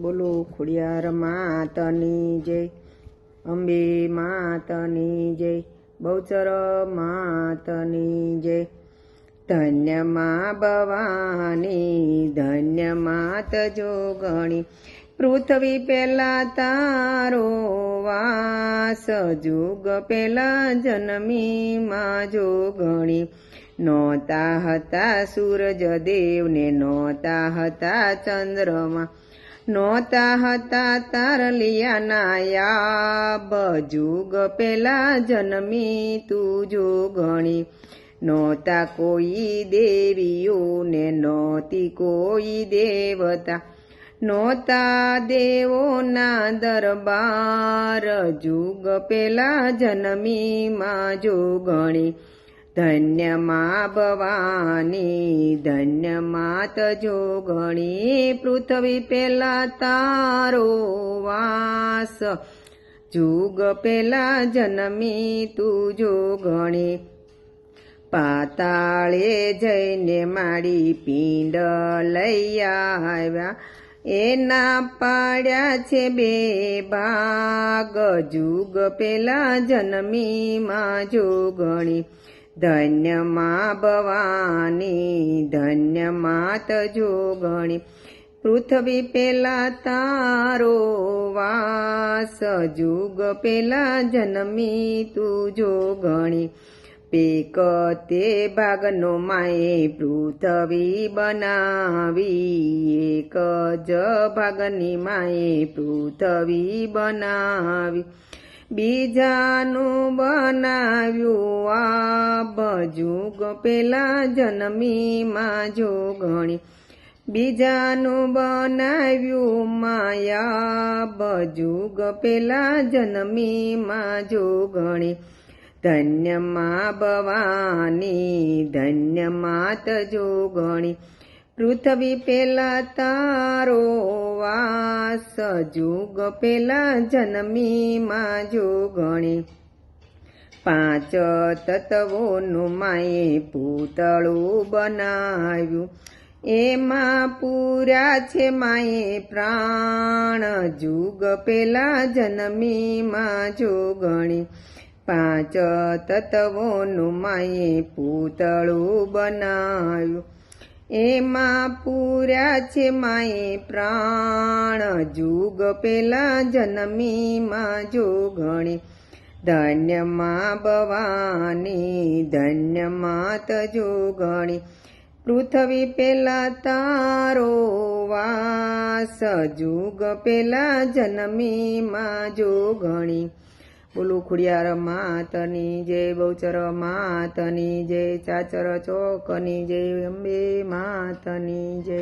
બોલો ખોડિયાર માતની જય. અંબે માતની જય. બહુચર માતની જય. ધન્ય મા ભવાની, ધન્ય માત જોગણી પૃથ્વી પહેલા તારો વાસ, જુગ પહેલા જન્મી માં જોગણી નહોતા હતા સૂરજ દેવને, નહોતા હતા ચંદ્રમાં. નહોતા હતા તારલિયાના યાબ જુગ પેલા જન્મી તું જોગણી. નહોતા કોઈ દેવીઓ ને નહોતી કોઈ દેવતા. નહોતા દેવોના દરબાર જુગ પેલા જન્મી માં જોગણી. ધન્ય મા ભવાની ધન્ય માત જોગણી પૃથ્વી પેલા તારો વાસ. જુગ પેલા જન્મી તું જોગણી પાતાળે જઈને મારી પિંડ લઈ આવ્યા. એના પાડ્યા છે બે ભાગ. જુગ પેલા જન્મી માં જોગણી ધન્ય મા ભવાની ધન્ય માત જોગણી. પૃથ્વી પેલા તારો વાસ, જુગ પેલા જન્મી તું જોગણી. પેક તે ભાગનો માએ પૃથ્વી બનાવી, એક જ ભાગની માએ પૃથ્વી બનાવી. બીજાનું બનાવ્યું આ બજુગ પેલા જન્મીમાં માં જોગણી. બીજાનું બનાવ્યું માયા બજુગ પેલા જન્મીમાં જો ગણી ધન્ય મા ભવાની ધન્ય માત જોગણી. પૃથ્વી પેલા તારો વાસ, જુગ પેલા જન્મી માં જોગણી. પાંચ તત્વોનું માએ પૂતળું બનાવ્યું. એમાં પૂર્યા છે માએ પ્રાણ, જુગ પેલા જન્મી માં જોગણી. પાંચ તત્વોનું માએ પૂતળું બનાવ્યું. એમાં પૂર્યા છે માએ પ્રાણ. જુગ પેલા જન્મી માં જોગણી ધન્ય મા ભવાની ધન્ય માત જોગણી પૃથ્વી પેલા તારો વાસ, જુગ પેલા જન્મી માં જોગણી બોલું ખુડિયાર માતની જય બહુચર માતની જય ચાચર ચોકની જય અંબે માતની જય.